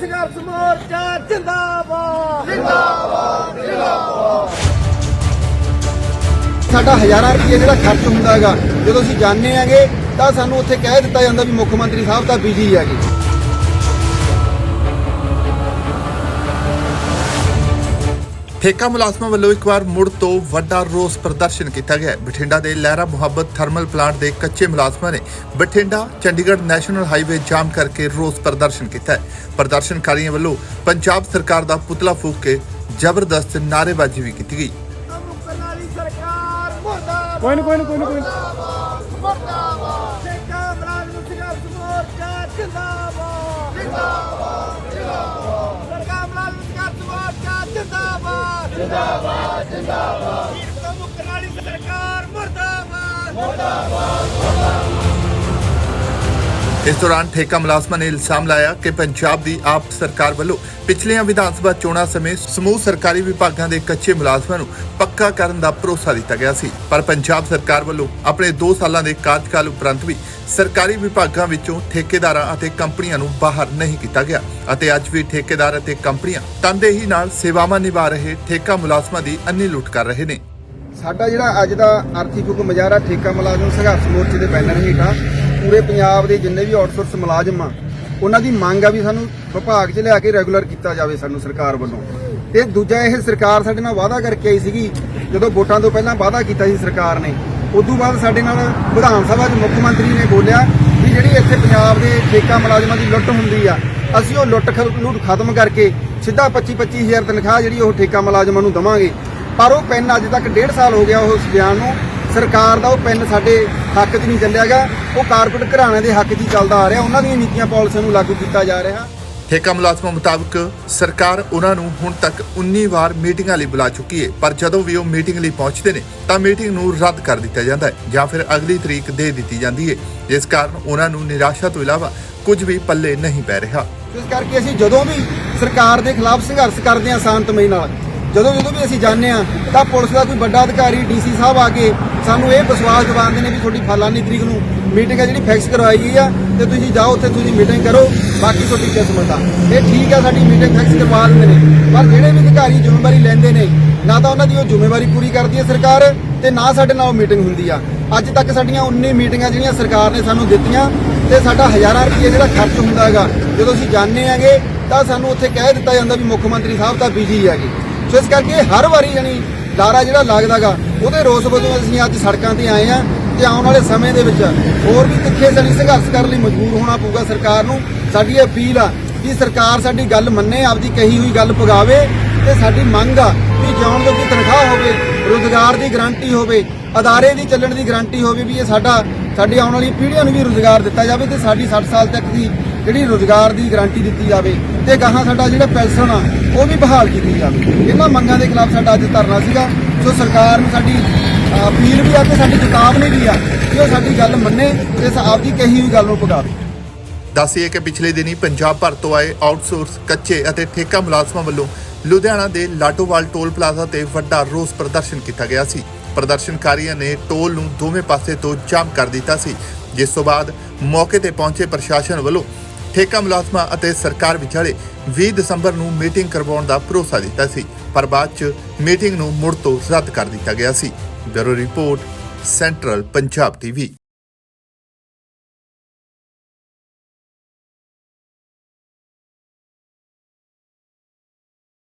ਸੰਘਰਸ਼ ਮੋਰਚਾ ਜਿੰਦਾਬਾਦ। ਸਾਡਾ ਹਜ਼ਾਰਾਂ ਰੁਪਏ ਜਿਹੜਾ ਖਰਚ ਹੁੰਦਾ ਹੈਗਾ, ਜਦੋਂ ਅਸੀਂ ਜਾਣਦੇ ਆਂਗੇ ਤਾਂ ਸਾਨੂੰ ਉੱਥੇ ਕਹਿ ਦਿੱਤਾ ਜਾਂਦਾ ਵੀ ਮੁੱਖ ਮੰਤਰੀ ਸਾਹਿਬ ਤਾਂ ਬਿਜ਼ੀ ਹੈਗੇ। ਠੇਕਾ ਮੁਲਾਜ਼ਮਾਂ ਵੱਲੋਂ ਇੱਕ ਵਾਰ ਮੁੜ ਤੋਂ ਵੱਡਾ ਰੋਸ ਪ੍ਰਦਰਸ਼ਨ ਕੀਤਾ ਗਿਆ। ਬਠਿੰਡਾ ਦੇ ਲਹਿਰਾ ਮੁਹੱਬਤ ਥਰਮਲ ਪਲਾਂਟ ਦੇ ਕੱਚੇ ਮੁਲਾਜ਼ਮਾਂ ਨੇ Bathinda Chandigarh national highway jam ਕਰਕੇ ਰੋਸ ਪ੍ਰਦਰਸ਼ਨ ਕੀਤਾ ਹੈ। ਪ੍ਰਦਰਸ਼ਨਕਾਰੀਆਂ ਵੱਲੋਂ ਪੰਜਾਬ ਸਰਕਾਰ ਦਾ ਪੁਤਲਾ ਫੂਕ ਕੇ ਜ਼ਬਰਦਸਤ ਨਾਅਰੇਬਾਜ਼ੀ ਵੀ ਕੀਤੀ ਗਈ। ਕੋਈ ਨਾ ਕੋਈ ਨਾ ਕੋਈ ਨਾ ਕੋਈ ਨਾ। ਜਿੰਦਾਬਾਦ ਸਰਕਾਰ ਮੁਲਾਜ਼ਮ ਸੰਘਰਸ਼ ਮੋਰਚਾ ਜਿੰਦਾਬਾਦ ਜਿੰਦਾਬਾਦ। ਜਿੰਦਾਬਾਦ ਮੁਕਰਨ ਵਾਲੀ ਸਰਕਾਰ ਮੁਰਦਾਬਾਦ ਇਸ ਦੌਰਾਨ ਠੇਕਾ ਮੁਲਾਜ਼ਮਾਂ ਨੇ ਇਲਜ਼ਾਮ ਲਾਇਆ ਕਿ ਪੰਜਾਬ ਦੀ ਆਪ ਸਰਕਾਰ ਵੱਲੋਂ ਪਿਛਲੀਆਂ ਵਿਧਾਨ ਸਭਾ ਚੋਣਾਂ ਸਮੇਂ ਸਮੂਹ ਸਰਕਾਰੀ ਵਿਭਾਗਾਂ ਦੇ ਕੱਚੇ ਮੁਲਾਜ਼ਮਾਂ ਨੂੰ ਪੱਕਾ ਕਰਨ ਦਾ ਭਰੋਸਾ ਦਿੱਤਾ ਗਿਆ ਸੀ। ਪਰ ਪੰਜਾਬ ਸਰਕਾਰ ਵੱਲੋਂ ਆਪਣੇ 2 ਸਾਲਾਂ ਦੇ ਕਾਰਜਕਾਲ ਉਪਰੰਤ ਵੀ ਸਰਕਾਰੀ ਵਿਭਾਗਾਂ ਵਿੱਚੋਂ ਠੇਕੇਦਾਰਾਂ ਅਤੇ ਕੰਪਨੀਆਂ ਨੂੰ ਬਾਹਰ ਨਹੀਂ ਕੀਤਾ ਗਿਆ ਅਤੇ ਅੱਜ ਵੀ ਠੇਕੇਦਾਰ ਅਤੇ ਕੰਪਨੀਆਂ ਤਨਦੇਹੀ ਨਾਲ ਸੇਵਾਵਾਂ ਨਿਭਾ ਰਹੇ ਠੇਕਾ ਮੁਲਾਜ਼ਮਾਂ ਦੀ ਅੰਨੀ ਲੁੱਟ ਕਰ ਰਹੇ ਨੇ। ਸਾਡਾ ਜਿਹੜਾ ਅੱਜ ਦਾ ਆਰਥਿਕ ਹੁਕਮ ਮੁਜ਼ਾਹਰਾ ਠੇਕਾ ਮੁਲਾਜ਼ਮ ਸੰਘਰਸ਼ ਮੋਰਚੇ ਦੇ ਬੈਨਰ ਹੇਠਾਂ ਪੂਰੇ ਪੰਜਾਬ ਦੇ ਜਿੰਨੇ ਵੀ ਆਊਟਸੋਰਸ ਮੁਲਾਜ਼ਮ ਆ, ਉਹਨਾਂ ਦੀ ਮੰਗ ਆ ਵੀ ਸਾਨੂੰ ਵਿਭਾਗ 'ਚ ਲਿਆ ਕੇ ਰੈਗੂਲਰ ਕੀਤਾ ਜਾਵੇ ਸਾਨੂੰ ਸਰਕਾਰ ਵੱਲੋਂ। ਤੇ ਦੂਜਾ ਇਹ ਸਰਕਾਰ ਸਾਡੇ ਨਾਲ ਵਾਅਦਾ ਕਰਕੇ ਆਈ ਸੀਗੀ, ਜਦੋਂ ਵੋਟਾਂ ਤੋਂ ਪਹਿਲਾਂ ਵਾਅਦਾ ਕੀਤਾ ਸੀ ਸਰਕਾਰ ਨੇ ਉਦੋਂ ਬਾਅਦ ਸਾਡੇ ਨਾਲ ਵਿਧਾਨ ਸਭਾ 'ਚ ਮੁੱਖ ਮੰਤਰੀ ਨੇ ਬੋਲਿਆ ਵੀ ਜਿਹੜੀ ਇੱਥੇ ਪੰਜਾਬ ਦੇ ਠੇਕਾ ਮੁਲਾਜ਼ਮਾਂ ਦੀ ਲੁੱਟ ਹੁੰਦੀ ਆ, ਅਸੀਂ ਉਹ ਲੁੱਟ ਖ- ਲੁੱਟ ਖਤਮ ਕਰਕੇ ਸਿੱਧਾ 25 25000 ਤਨਖਾਹ ਜਿਹੜੀ ਉਹ ਠੇਕਾ ਮੁਲਾਜ਼ਮਾਂ ਨੂੰ ਦਵਾਂਗੇ। ਪਰ ਉਹ ਪੈਨ ਅੱਜ ਤੱਕ 1.5 ਸਾਲ ਹੋ ਗਿਆ ਉਸ ਬਿਆਨ ਨੂੰ। ਸਰਕਾਰ ਦਾ ਉਹ ਪੈਨ ਸਾਡੇ ਹੱਕ 'ਚ ਨਹੀਂ ਚੱਲਿਆਗਾ ਉਹ ਕਾਰਪੋਰੇਟ ਘਰਾਣਿਆਂ ਦੇ ਹੱਕ 'ਚ ਹੀ ਚੱਲਦਾ ਆ ਰਿਹਾ। ਉਹਨਾਂ ਦੀਆਂ ਨੀਤੀਆਂ ਪਾਲਿਸੀਆਂ ਨੂੰ ਲਾਗੂ ਕੀਤਾ ਜਾ ਰਿਹਾ। ਠੇਕਾ ਮੁਲਾਜ਼ਮਾਂ ਮੁਤਾਬਕ ਸਰਕਾਰ ਉਹਨਾਂ ਨੂੰ ਹੁਣ ਤੱਕ 19 ਵਾਰ ਮੀਟਿੰਗਾਂ ਲਈ ਬੁਲਾ ਚੁੱਕੀ ਹੈ। ਪਰ ਜਦੋਂ ਵੀ ਉਹ ਮੀਟਿੰਗ ਲਈ ਪਹੁੰਚਦੇ ਨੇ, ਤਾਂ ਮੀਟਿੰਗ ਨੂੰ ਰੱਦ ਕਰ ਦਿੱਤਾ ਜਾਂਦਾ ਹੈ ਜਾਂ ਫਿਰ ਅਗਲੀ ਤਰੀਕ ਦੇ ਦਿੱਤੀ ਜਾਂਦੀ ਹੈ। ਜਿਸ ਕਾਰਨ ਉਹਨਾਂ ਨੂੰ ਨਿਰਾਸ਼ਾ ਤੋਂ ਇਲਾਵਾ ਕੁਝ ਵੀ ਪੱਲੇ ਨਹੀਂ ਪੈ ਰਿਹਾ। ਇਸ ਕਰਕੇ ਅਸੀਂ ਜਦੋਂ ਵੀ ਸਰਕਾਰ ਦੇ ਖਿਲਾਫ ਸੰਘਰਸ਼ ਕਰਦੇ ਹਾਂ, ਸ਼ਾਂਤਮਈ ਨਾਲ। ਜਦੋਂ ਜਦੋਂ ਵੀ ਅਸੀਂ ਜਾਂਦੇ ਹਾਂ, ਤਾਂ ਪੁਲਿਸ ਦਾ ਕੋਈ ਵੱਡਾ ਅਧਿਕਾਰੀ ਡੀਸੀ ਸਾਹਿਬ ਆ ਕੇ ਸਾਨੂੰ ਇਹ ਵਿਸ਼ਵਾਸ ਦਿਵਾਉਂਦੇ ਨੇ ਵੀ ਤੁਹਾਡੀ ਫਲਾਨੀ ਤਰੀਕ ਨੂੰ ਮੀਟਿੰਗ ਹੈ ਜਿਹੜੀ ਫਿਕਸ ਕਰਵਾਈ ਗਈ ਆ, ਤੇ ਤੁਸੀਂ ਜਾਓ ਉੱਥੇ, ਤੁਸੀਂ ਮੀਟਿੰਗ ਕਰੋ, ਬਾਕੀ ਤੁਹਾਡੀ ਕਿਸਮਤ ਆ। ਇਹ ਠੀਕ ਆ, ਸਾਡੀ ਮੀਟਿੰਗ ਫਿਕਸ ਕਰਵਾ ਦਿੰਦੇ ਨੇ, ਪਰ ਜਿਹੜੇ ਵੀ ਅਧਿਕਾਰੀ ਜ਼ਿੰਮੇਵਾਰੀ ਲੈਂਦੇ ਨੇ, ਨਾ ਤਾਂ ਉਹਨਾਂ ਦੀ ਉਹ ਜ਼ਿੰਮੇਵਾਰੀ ਪੂਰੀ ਕਰਦੀ ਹੈ ਸਰਕਾਰ, ਤੇ ਨਾ ਸਾਡੇ ਨਾਲ ਉਹ ਮੀਟਿੰਗ ਹੁੰਦੀ ਆ। ਅੱਜ ਤੱਕ ਸਾਡੀਆਂ 19 ਮੀਟਿੰਗਾਂ ਜਿਹੜੀਆਂ ਸਰਕਾਰ ਨੇ ਸਾਨੂੰ ਦਿੱਤੀਆਂ, ਤੇ ਸਾਡਾ ਹਜ਼ਾਰਾਂ ਰੁਪਏ ਜਿਹੜਾ ਖਰਚ ਹੁੰਦਾ ਹੈਗਾ, ਜਦੋਂ ਅਸੀਂ ਜਾਣਦੇ ਆਂਗੇ ਤਾਂ ਸਾਨੂੰ ਉੱਥੇ ਕਹਿ ਦਿੱਤਾ ਜਾਂਦਾ ਵੀ ਮੁੱਖ ਮੰਤਰੀ ਸਾਹਿਬ ਤਾਂ ਬਿਜ਼ੀ ਹੈਗੇ। ਸੋ ਇਸ ਕਰਕੇ ਹਰ ਵਾਰੀ ਜਾਨੀ ਲਾਰਾ ਜਿਹੜਾ ਲੱਗਦਾਗਾ, ਉਹਦੇ ਰੋਸ ਵਜੋਂ ਅਸੀਂ ਅੱਜ ਸੜਕਾਂ ਤੇ ਆਏ ਆ ਤੇ ਆਉਣ ਵਾਲੇ ਸਮੇਂ ਦੇ ਵਿੱਚ ਹੋਰ ਵੀ ਤਿੱਖੇ ਸਣੀ ਸੰਘਰਸ਼ ਕਰਨ ਲਈ ਮਜਬੂਰ ਹੋਣਾ ਪਊਗਾ ਸਰਕਾਰ ਨੂੰ। ਸਾਡੀ ਇਹ ਅਪੀਲ ਆ ਕਿ ਸਰਕਾਰ ਸਾਡੀ ਗੱਲ ਮੰਨੇ, ਆਪਦੀ ਕਹੀ ਹੋਈ ਗੱਲ ਪਗਾਵੇ ਤੇ ਸਾਡੀ ਮੰਗ ਆ ਵੀ ਜਿਉਣ ਜੋਗੀ ਤਨਖਾਹ ਹੋਵੇ, ਰੋਜ਼ਗਾਰ ਦੀ ਗਾਰੰਟੀ ਹੋਵੇ, ਅਦਾਰੇ ਦੀ ਚੱਲਣ ਦੀ ਗਾਰੰਟੀ ਹੋਵੇ ਵੀ ਇਹ ਸਾਡਾ, ਸਾਡੀ ਆਉਣ ਵਾਲੀ ਪੀੜ੍ਹੀਆਂ ਨੂੰ ਵੀ ਰੋਜ਼ਗਾਰ ਦਿੱਤਾ ਜਾਵੇ ਤੇ ਸਾਡੀ 60 ਸਾਲ ਤੱਕ ਦੀ ਜਿਹੜੀ ਰੋਜ਼ਗਾਰ ਦੀ ਗਾਰੰਟੀ ਦਿੱਤੀ ਜਾਵੇ ਤੇ ਗਾਹਾਂ ਸਾਡਾ ਜਿਹੜਾ ਪੈਨਸ਼ਨ ਆ, ਉਹ ਵੀ ਬਹਾਲ ਕੀਤੀ ਜਾਵੇ। ਇਹਨਾਂ ਮੰਗਾਂ ਦੇ ਖਿਲਾਫ ਸਾਡਾ ਅੱਜ ਧਰਨਾ ਸੀਗਾ ਸੋ ਸਰਕਾਰ ਨੂੰ ਸਾਡੀ ਅਪੀਲ ਵੀ ਆ ਤੇ ਸਾਡੀ ਚੇਤਾਵਨੀ ਵੀ ਆ ਕਿ ਉਹ ਸਾਡੀ ਗੱਲ ਮੰਨੇ ਤੇ ਆਪਦੀ ਕਹੀ ਹੋਈ ਗੱਲ ਨੂੰ ਪਗਾਵੇ। ਦੱਸੀਏ ਕਿ ਪਿਛਲੇ ਦਿਨੀ ਪੰਜਾਬ ਭਰ ਤੋਂ ਆਏ ਆਊਟਸੋਰਸ ਕੱਚੇ ਅਤੇ ਠੇਕਾ ਮੁਲਾਜ਼ਮਾਂ ਵੱਲੋਂ ਲੁਧਿਆਣਾ ਦੇ ਲਾਟੋਵਾਲ ਟੋਲ ਪਲਾਜ਼ਾ ਤੇ ਵੱਡਾ ਰੋਸ ਪ੍ਰਦਰਸ਼ਨ ਕੀਤਾ ਗਿਆ ਸੀ। ਪ੍ਰਦਰਸ਼ਨਕਾਰੀਆਂ ਨੇ ਟੋਲ ਨੂੰ ਦੋਵੇਂ ਪਾਸੇ ਤੋਂ ਜਾਮ ਕਰ ਦਿੱਤਾ ਸੀ। ਜਿਸ ਤੋਂ ਬਾਅਦ ਮੌਕੇ ਤੇ ਪਹੁੰਚੇ ਪ੍ਰਸ਼ਾਸਨ ਵੱਲੋਂ ਠੇਕਾ ਮੁਲਾਜ਼ਮਾਂ ਅਤੇ ਸਰਕਾਰ ਵਿਚਾਲੇ 20 ਦਸੰਬਰ ਨੂੰ ਮੀਟਿੰਗ ਕਰਵਾਉਣ ਦਾ ਭਰੋਸਾ ਦਿੱਤਾ ਸੀ, ਪਰ ਬਾਅਦ 'ਚ ਮੀਟਿੰਗ ਨੂੰ ਮੁੜ ਤੋਂ ਰੱਦ ਕਰ ਦਿੱਤਾ ਗਿਆ ਸੀ। Bureau report, central Punjab TV.